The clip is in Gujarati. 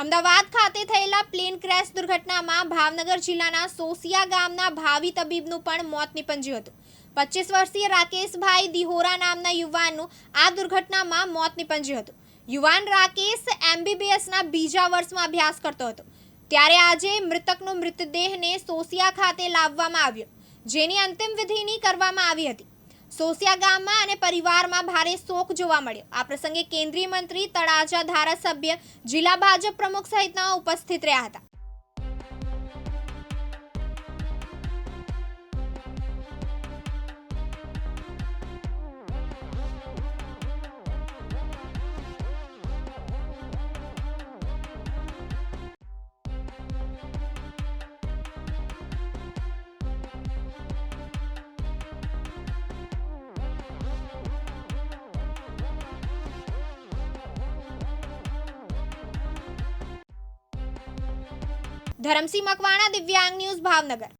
અમદાવાદ ખાતે થયેલા પ્લેન ક્રેશ દુર્ઘટનામાં ભાવનગર જિલ્લાના સોસિયા ગામના ભાવિ તબીબનું પણ મોત નિપજ્યું હતું. પચીસ વર્ષીય રાકેશભાઈ દિહોરા નામના યુવાનનું આ દુર્ઘટનામાં મોત નિપજ્યું હતું. યુવાન રાકેશ એમબીબીએસના બીજા વર્ષમાં અભ્યાસ કરતો હતો. ત્યારે આજે મૃતકનો મૃતદેહને સોસિયા ખાતે લાવવામાં આવ્યો. જેની અંતિમ વિધિની કરવામાં આવી હતી. સોસિયા ગામમાં અને પરિવારમાં ભારે શોક જોવા મળ્યો. આ પ્રસંગે કેન્દ્રીય મંત્રી તળાજા ધારાસભ્ય જિલ્લા ભાજપ પ્રમુખ સહિતના ઉપસ્થિત રહ્યા હતા. ધરમસિંહ મકવાણા દિવ્યાંગ ન્યૂઝ ભાવનગર.